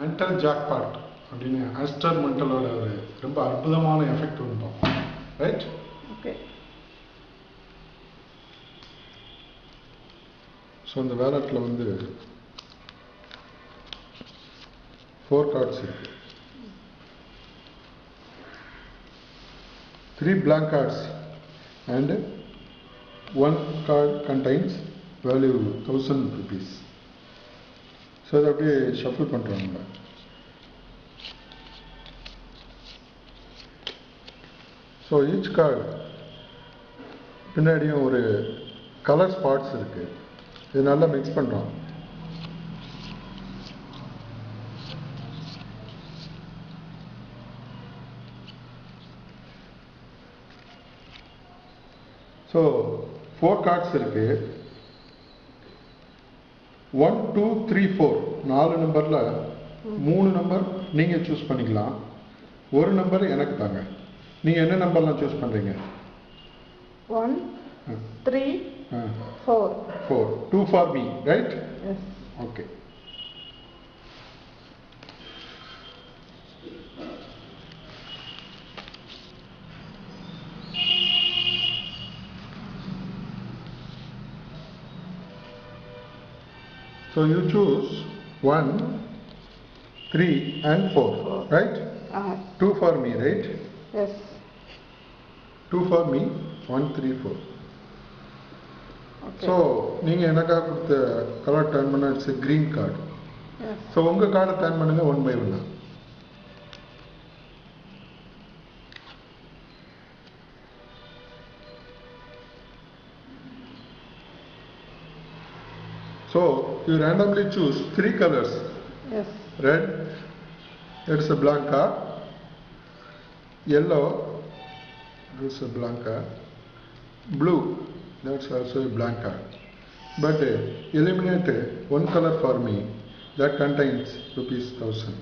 Mental jackpot அப்படின்னு அஸ்டர் மென்டலோட ஒரு ரொம்ப அற்புதமான எஃபெக்ட் பார்ப்போம். ரைட் ஓகே ஸோ இந்த வேலட்டில் வந்து ஃபோர் கார்ட்ஸ் இருக்கு. Three blank cards and one card contains value thousand rupees. So அதை அப்படியே ஷஃபிள் நம்ம. ஸோ ஈச் கார்டு பின்னாடியும் ஒரு கலர் ஸ்பாட்ஸ் இருக்குது இது நல்லா மிக்ஸ் பண்ணுறோம் ஸோ ஃபோர் கார்ட்ஸ் இருக்குது ஒன் டூ த்ரீ ஃபோர் நாலு நம்பரில் மூணு நம்பர் நீங்கள் சூஸ் பண்ணிக்கலாம். ஒரு நம்பர் எனக்கு தாங்க. நீங்கள் என்ன நம்பர்லாம் சூஸ் பண்ணுறீங்க one three four four two for me right yes okay So you choose one, three, and four, Four. right? Ah Two for me, right? Yes Two for me, one, three, four. Okay so நீங்கள் எனக்காக கொடுத்த colour turn பண்ண it's green card yes so உங்கள் கார்டை turn பண்ணுங்க one by ஒன்னா So you randomly choose three colors. Yes. Red, it's a blanca. Yellow, it's a blanca. Blue, that's also a blanca. But uh, eliminate uh, one color for me that contains rupees 1000.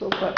Super.